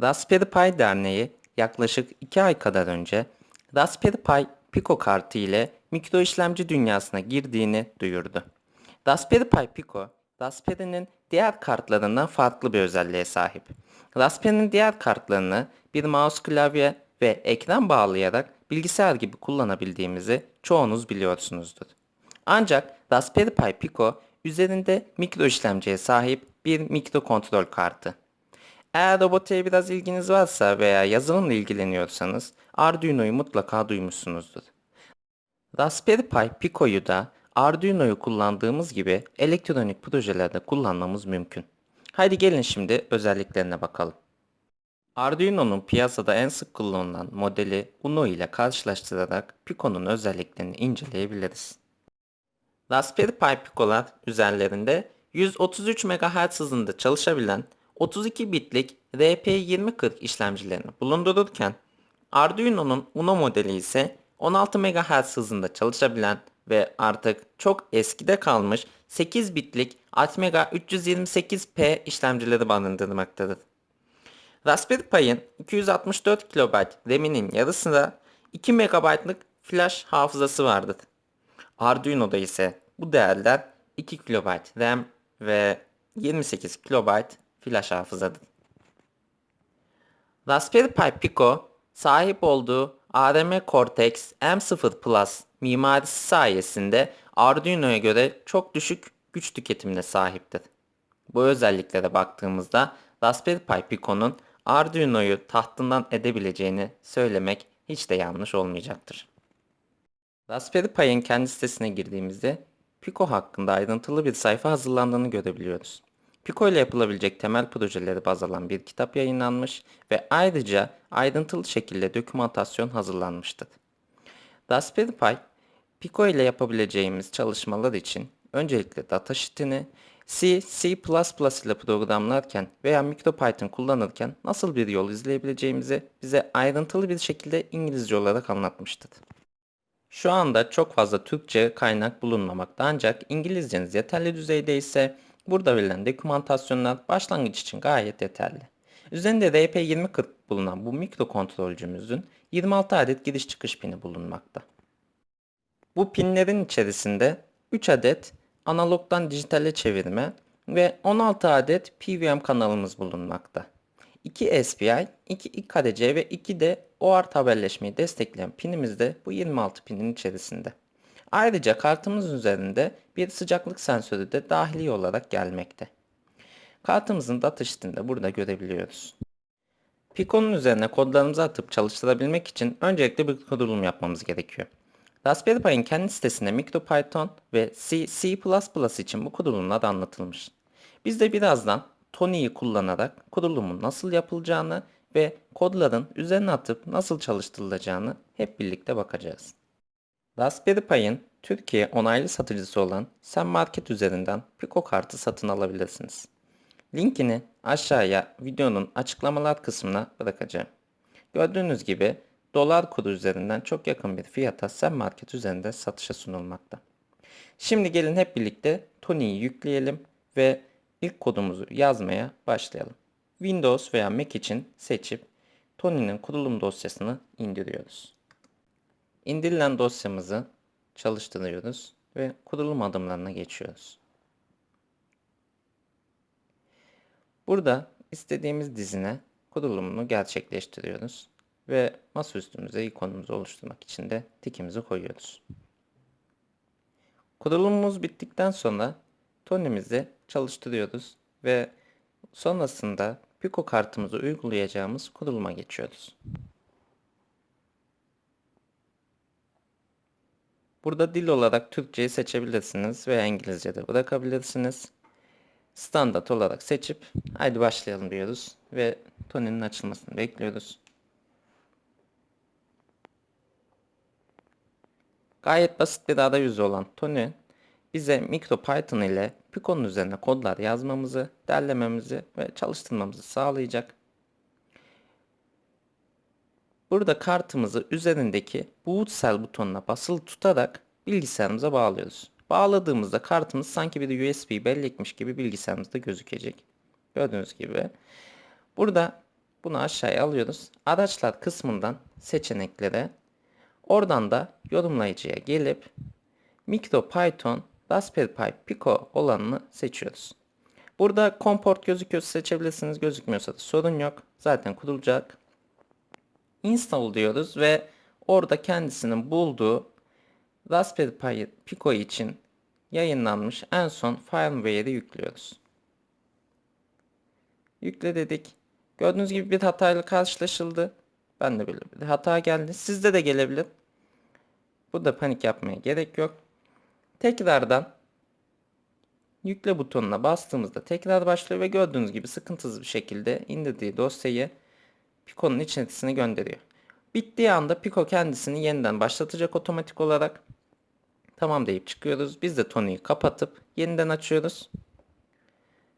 Raspberry Pi Derneği yaklaşık 2 ay kadar önce Raspberry Pi Pico kartı ile mikro işlemci dünyasına girdiğini duyurdu. Raspberry Pi Pico, Raspberry'nin diğer kartlarından farklı bir özelliğe sahip. Raspberry'nin diğer kartlarını bir mouse klavye ve ekran bağlayarak bilgisayar gibi kullanabildiğimizi çoğunuz biliyorsunuzdur. Ancak Raspberry Pi Pico üzerinde mikro işlemciye sahip bir mikro kontrol kartı. Eğer robotaya biraz ilginiz varsa veya yazılımla ilgileniyorsanız Arduino'yu mutlaka duymuşsunuzdur. Raspberry Pi Pico'yu da Arduino'yu kullandığımız gibi elektronik projelerde kullanmamız mümkün. Haydi gelin şimdi özelliklerine bakalım. Arduino'nun piyasada en sık kullanılan modeli Uno ile karşılaştırarak Pico'nun özelliklerini inceleyebiliriz. Raspberry Pi Pico'lar üzerlerinde 133 MHz hızında çalışabilen 32 bitlik RP2040 işlemcilerini bulundururken Arduino'nun Uno modeli ise 16 MHz hızında çalışabilen ve artık çok eskide kalmış 8 bitlik Atmega 328P işlemcileri barındırmaktadır. Raspberry Pi'in 264 KB RAM'inin yarısında 2 MB'lık flash hafızası vardır. Arduino'da ise bu değerler 2 KB RAM ve 28 KB flash hafızadır. Raspberry Pi Pico sahip olduğu ARM Cortex M0 Plus mimarisi sayesinde Arduino'ya göre çok düşük güç tüketimine sahiptir. Bu özelliklere baktığımızda Raspberry Pi Pico'nun Arduino'yu tahtından edebileceğini söylemek hiç de yanlış olmayacaktır. Raspberry Pi'in kendi sitesine girdiğimizde Pico hakkında ayrıntılı bir sayfa hazırlandığını görebiliyoruz. Pico ile yapılabilecek temel projeleri baz alan bir kitap yayınlanmış ve ayrıca ayrıntılı şekilde dokümantasyon hazırlanmıştır. Raspberry Pi, Pico ile yapabileceğimiz çalışmalar için öncelikle datasheet'ini C, C++ ile programlarken veya MicroPython kullanırken nasıl bir yol izleyebileceğimizi bize ayrıntılı bir şekilde İngilizce olarak anlatmıştır. Şu anda çok fazla Türkçe kaynak bulunmamakta ancak İngilizceniz yeterli düzeyde ise burada verilen dokümantasyonlar başlangıç için gayet yeterli. Üzerinde RP2040 bulunan bu mikrokontrolcümüzün 26 adet giriş çıkış pini bulunmakta. Bu pinlerin içerisinde 3 adet analogdan dijitale çevirme ve 16 adet PWM kanalımız bulunmakta. 2 SPI, 2 İKDC ve 2 de OART haberleşmeyi destekleyen pinimiz de bu 26 pinin içerisinde. Ayrıca kartımız üzerinde bir sıcaklık sensörü de dahili olarak gelmekte. Kartımızın datasheet'ini de burada görebiliyoruz. Pico'nun üzerine kodlarımızı atıp çalıştırabilmek için öncelikle bir kurulum yapmamız gerekiyor. Raspberry Pi'nin kendi sitesinde MicroPython ve C, C++ için bu kurulumlar anlatılmış. Biz de birazdan Tony'yi kullanarak kurulumun nasıl yapılacağını ve kodların üzerine atıp nasıl çalıştırılacağını hep birlikte bakacağız. Raspberry Pi'nin Türkiye onaylı satıcısı olan Sen Market üzerinden Pico kartı satın alabilirsiniz. Linkini aşağıya videonun açıklamalar kısmına bırakacağım. Gördüğünüz gibi dolar kuru üzerinden çok yakın bir fiyata Sen Market üzerinde satışa sunulmakta. Şimdi gelin hep birlikte Tony'yi yükleyelim ve ilk kodumuzu yazmaya başlayalım. Windows veya Mac için seçip Tony'nin kurulum dosyasını indiriyoruz. İndirilen dosyamızı çalıştırıyoruz ve kurulum adımlarına geçiyoruz. Burada istediğimiz dizine kurulumunu gerçekleştiriyoruz ve masaüstümüze ikonumuzu oluşturmak için de tikimizi koyuyoruz. Kurulumumuz bittikten sonra Tony'mizi çalıştırıyoruz ve sonrasında Pico kartımızı uygulayacağımız kuruluma geçiyoruz. Burada dil olarak Türkçeyi seçebilirsiniz veya İngilizce de bırakabilirsiniz. Standart olarak seçip haydi başlayalım diyoruz ve Tony'nin açılmasını bekliyoruz. Gayet basit bir arayüzü olan Tony bize MicroPython ile Pico'nun üzerine kodlar yazmamızı, derlememizi ve çalıştırmamızı sağlayacak. Burada kartımızı üzerindeki boot cell butonuna basılı tutarak bilgisayarımıza bağlıyoruz. Bağladığımızda kartımız sanki bir USB bellekmiş gibi bilgisayarımızda gözükecek. Gördüğünüz gibi. Burada Bunu aşağıya alıyoruz. Araçlar kısmından seçeneklere oradan da yorumlayıcıya gelip MicroPython Raspberry Pi Pico olanını seçiyoruz. Burada komport gözüküyorsa seçebilirsiniz. Gözükmüyorsa da sorun yok. Zaten kurulacak. Install diyoruz ve orada kendisinin bulduğu Raspberry Pi Pico için yayınlanmış en son firmware'i yüklüyoruz. Yükle dedik. Gördüğünüz gibi bir hatayla karşılaşıldı. Ben de böyle bir hata geldi. Sizde de gelebilir. Burada panik yapmaya gerek yok. Tekrardan yükle butonuna bastığımızda tekrar başlıyor ve gördüğünüz gibi sıkıntısız bir şekilde indirdiği dosyayı Pico'nun içerisine gönderiyor. Bittiği anda Pico kendisini yeniden başlatacak otomatik olarak. Tamam deyip çıkıyoruz. Biz de Tony'yi kapatıp yeniden açıyoruz.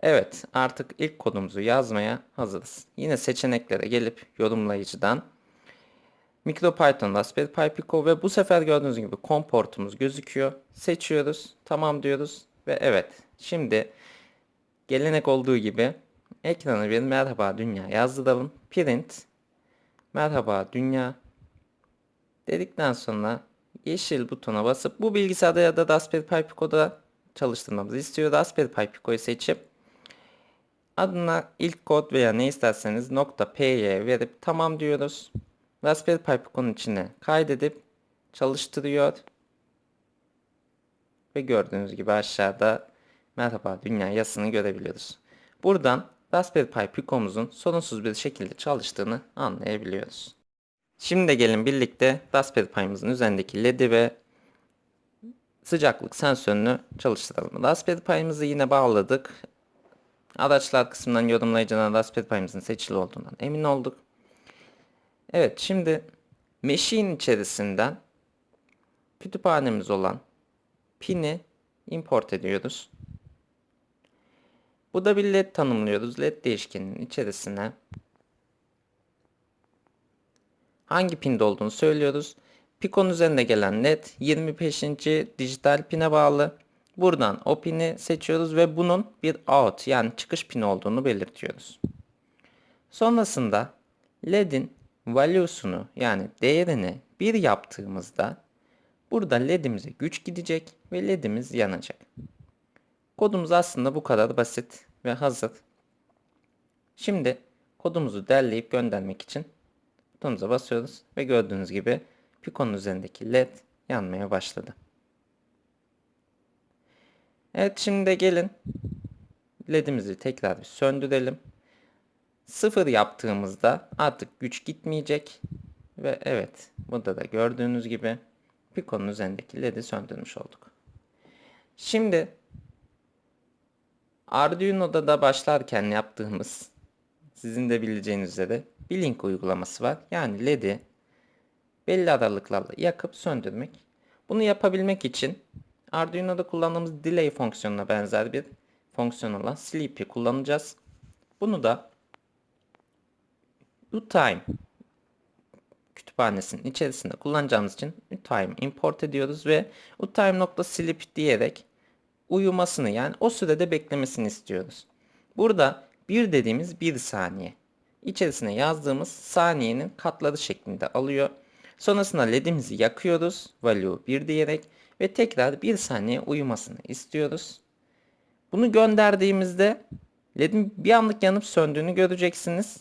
Evet artık ilk kodumuzu yazmaya hazırız. Yine seçeneklere gelip yorumlayıcıdan MicroPython Raspberry Pi Pico ve bu sefer gördüğünüz gibi COM portumuz gözüküyor. Seçiyoruz. Tamam diyoruz ve evet şimdi gelenek olduğu gibi ekrana bir merhaba dünya yazdıralım. Print merhaba dünya dedikten sonra yeşil butona basıp bu bilgisayarda ya da Raspberry Pi Pico'da çalıştırmamızı istiyor. Raspberry Pi Pico'yu seçip adına ilk kod veya ne isterseniz nokta .py verip tamam diyoruz. Raspberry Pi Pico'nun içine kaydedip çalıştırıyor. Ve gördüğünüz gibi aşağıda merhaba dünya yazısını görebiliyoruz. Buradan Raspberry Pi Pico'muzun sorunsuz bir şekilde çalıştığını anlayabiliyoruz. Şimdi de gelin birlikte Raspberry Pi'mizin üzerindeki LED'i ve sıcaklık sensörünü çalıştıralım. Raspberry Pi'mizi yine bağladık. Araçlar kısmından yorumlayıcıdan Raspberry Pi'mizin seçili olduğundan emin olduk. Evet şimdi Machine içerisinden kütüphanemiz olan pin'i import ediyoruz. Bu da bir led tanımlıyoruz. Led değişkeninin içerisine hangi pinde olduğunu söylüyoruz. Pico'nun üzerinde gelen led 25. dijital pine bağlı. Buradan o pini seçiyoruz ve bunun bir out yani çıkış pini olduğunu belirtiyoruz. Sonrasında led'in value'sunu yani değerini 1 yaptığımızda burada led'imize güç gidecek ve led'imiz yanacak. Kodumuz aslında bu kadar basit ve hazır. Şimdi kodumuzu derleyip göndermek için butonumuza basıyoruz ve gördüğünüz gibi Pico'nun üzerindeki led yanmaya başladı. Evet şimdi de gelin ledimizi tekrar bir söndürelim. Sıfır yaptığımızda artık güç gitmeyecek. Ve evet burada da gördüğünüz gibi Pico'nun üzerindeki led'i söndürmüş olduk. Şimdi Arduino'da da başlarken yaptığımız sizin de bileceğiniz üzere bir link uygulaması var. Yani led'i belli aralıklarla yakıp söndürmek. Bunu yapabilmek için Arduino'da kullandığımız delay fonksiyonuna benzer bir fonksiyon olan sleepy kullanacağız. Bunu da uTime kütüphanesinin içerisinde kullanacağımız için uTime import ediyoruz ve utime.sleep diyerek uyumasını yani o sürede beklemesini istiyoruz. Burada bir dediğimiz bir saniye. İçerisine yazdığımız saniyenin katları şeklinde alıyor. Sonrasında ledimizi yakıyoruz. Value 1 diyerek ve tekrar bir saniye uyumasını istiyoruz. Bunu gönderdiğimizde ledin bir anlık yanıp söndüğünü göreceksiniz.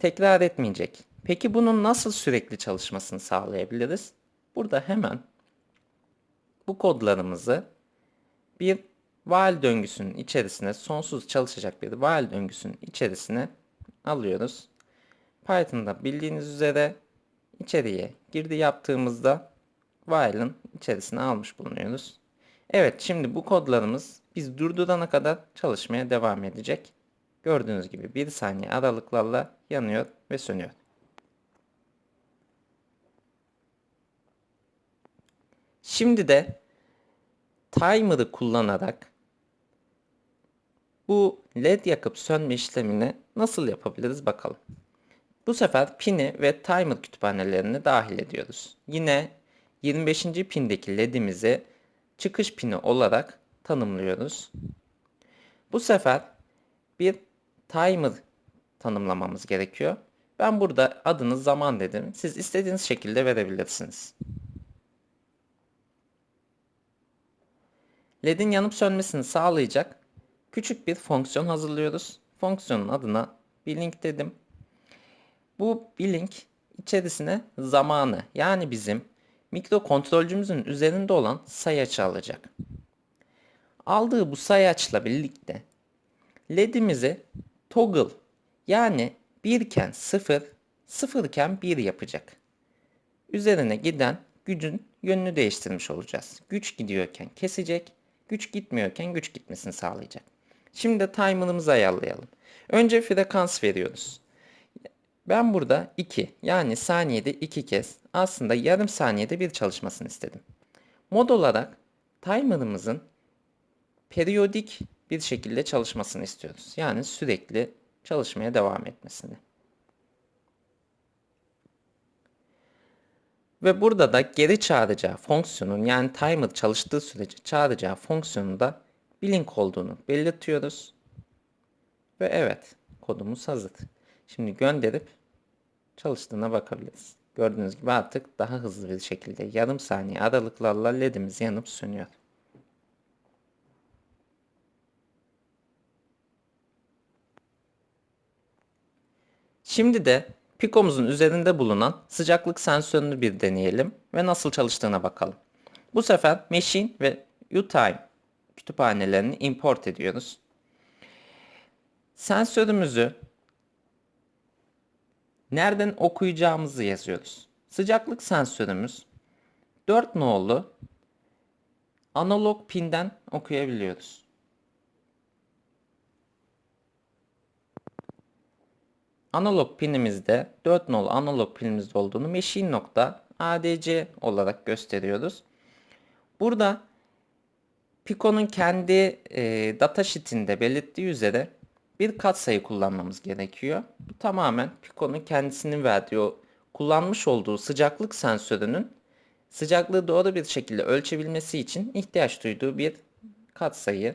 Tekrar etmeyecek. Peki bunun nasıl sürekli çalışmasını sağlayabiliriz? Burada hemen bu kodlarımızı bir while döngüsünün içerisine sonsuz çalışacak bir while döngüsünün içerisine alıyoruz. Python'da bildiğiniz üzere içeriye girdi yaptığımızda while'ın içerisine almış bulunuyoruz. Evet şimdi bu kodlarımız biz durdurana kadar çalışmaya devam edecek. Gördüğünüz gibi bir saniye aralıklarla yanıyor ve sönüyor. Şimdi de timer'ı kullanarak bu led yakıp sönme işlemini nasıl yapabiliriz bakalım. Bu sefer pini ve timer kütüphanelerini dahil ediyoruz. Yine 25. pindeki ledimizi çıkış pini olarak tanımlıyoruz. Bu sefer bir timer tanımlamamız gerekiyor. Ben burada adını zaman dedim. Siz istediğiniz şekilde verebilirsiniz. LED'in yanıp sönmesini sağlayacak küçük bir fonksiyon hazırlıyoruz. Fonksiyonun adına bir link dedim. Bu bir link içerisine zamanı yani bizim mikrokontrolcümüzün üzerinde olan sayaçı alacak. Aldığı bu sayaçla birlikte LED'imizi toggle yani 1 iken 0, 0 iken 1 yapacak. Üzerine giden gücün yönünü değiştirmiş olacağız. Güç gidiyorken kesecek, güç gitmiyorken güç gitmesini sağlayacak. Şimdi de timer'ımızı ayarlayalım. Önce frekans veriyoruz. Ben burada 2 yani saniyede 2 kez aslında yarım saniyede bir çalışmasını istedim. Mod olarak timer'ımızın periyodik bir şekilde çalışmasını istiyoruz. Yani sürekli çalışmaya devam etmesini. Ve burada da geri çağıracağı fonksiyonun yani timer çalıştığı sürece çağıracağı fonksiyonun da blink olduğunu belirtiyoruz. Ve evet kodumuz hazır. Şimdi gönderip çalıştığına bakabiliriz. Gördüğünüz gibi artık daha hızlı bir şekilde yarım saniye aralıklarla ledimiz yanıp sönüyor. Şimdi de Pico'muzun üzerinde bulunan sıcaklık sensörünü bir deneyelim ve nasıl çalıştığına bakalım. Bu sefer Machine ve UTime kütüphanelerini import ediyoruz. Sensörümüzü nereden okuyacağımızı yazıyoruz. Sıcaklık sensörümüz 4 nolu analog pinden okuyabiliyoruz. Analog pinimizde 4 nolu analog pinimizde olduğunu machine.adc olarak gösteriyoruz. Burada Pico'nun kendi e, datasheet'inde belirttiği üzere bir katsayı kullanmamız gerekiyor. Bu tamamen Pico'nun kendisinin verdiği o kullanmış olduğu sıcaklık sensörünün sıcaklığı doğru bir şekilde ölçebilmesi için ihtiyaç duyduğu bir katsayı.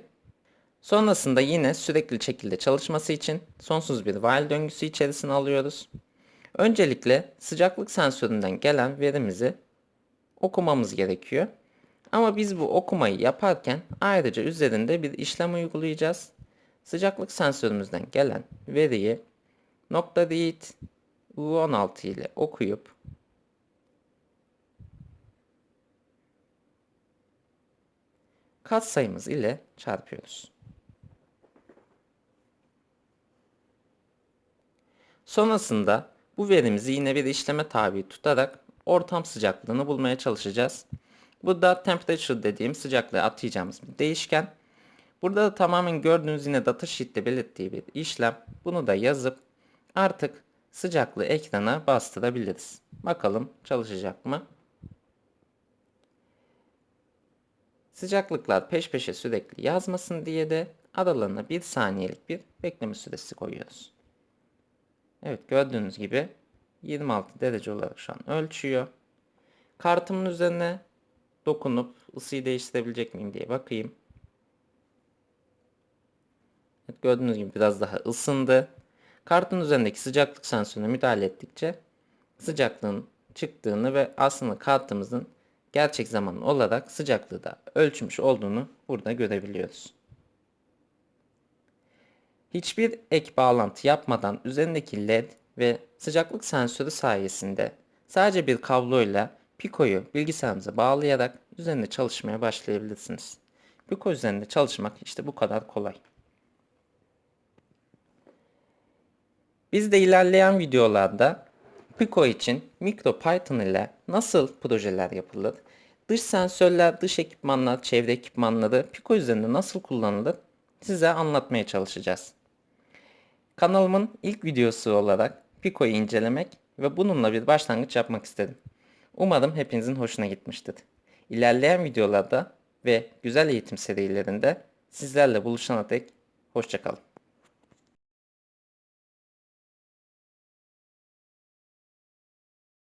Sonrasında yine sürekli şekilde çalışması için sonsuz bir while döngüsü içerisine alıyoruz. Öncelikle sıcaklık sensöründen gelen verimizi okumamız gerekiyor. Ama biz bu okumayı yaparken ayrıca üzerinde bir işlem uygulayacağız. Sıcaklık sensörümüzden gelen veriyi nokta read U16 ile okuyup katsayımız ile çarpıyoruz. Sonrasında bu verimizi yine bir işleme tabi tutarak ortam sıcaklığını bulmaya çalışacağız. Bu da temperature dediğim sıcaklığı atayacağımız bir değişken. Burada da tamamen gördüğünüz yine datasheet'te belirttiği bir işlem. Bunu da yazıp artık sıcaklığı ekrana bastırabiliriz. Bakalım çalışacak mı? Sıcaklıklar peş peşe sürekli yazmasın diye de aralarına bir saniyelik bir bekleme süresi koyuyoruz. Evet gördüğünüz gibi 26 derece olarak şu an ölçüyor. Kartımın üzerine dokunup ısıyı değiştirebilecek miyim diye bakayım. Evet, gördüğünüz gibi biraz daha ısındı. Kartın üzerindeki sıcaklık sensörüne müdahale ettikçe sıcaklığın çıktığını ve aslında kartımızın gerçek zaman olarak sıcaklığı da ölçmüş olduğunu burada görebiliyoruz. Hiçbir ek bağlantı yapmadan üzerindeki led ve sıcaklık sensörü sayesinde sadece bir kabloyla Pico'yu bilgisayarınıza bağlayarak üzerinde çalışmaya başlayabilirsiniz. Pico üzerinde çalışmak işte bu kadar kolay. Biz de ilerleyen videolarda Pico için MicroPython ile nasıl projeler yapılır, dış sensörler, dış ekipmanlar, çevre ekipmanları Pico üzerinde nasıl kullanılır size anlatmaya çalışacağız. Kanalımın ilk videosu olarak Pico'yu incelemek ve bununla bir başlangıç yapmak istedim. Umarım hepinizin hoşuna gitmiştir. İlerleyen videolarda ve güzel eğitim serilerinde sizlerle buluşana dek hoşçakalın.